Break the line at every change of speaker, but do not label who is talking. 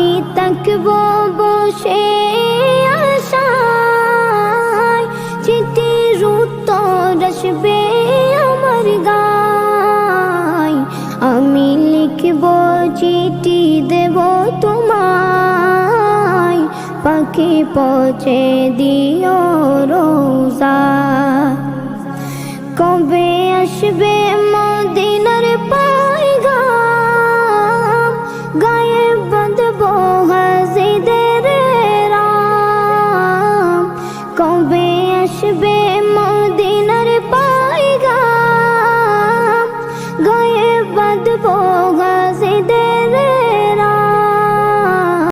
আমি তাকব বসে আশায় চিঠির উত্তর আসবে আমার গায় আমি লিখব চিঠি দেব তোমায় পাখি পৌঁছে দিও রোজা কবে আসবে মদিনার বাঁধবো গাছেদের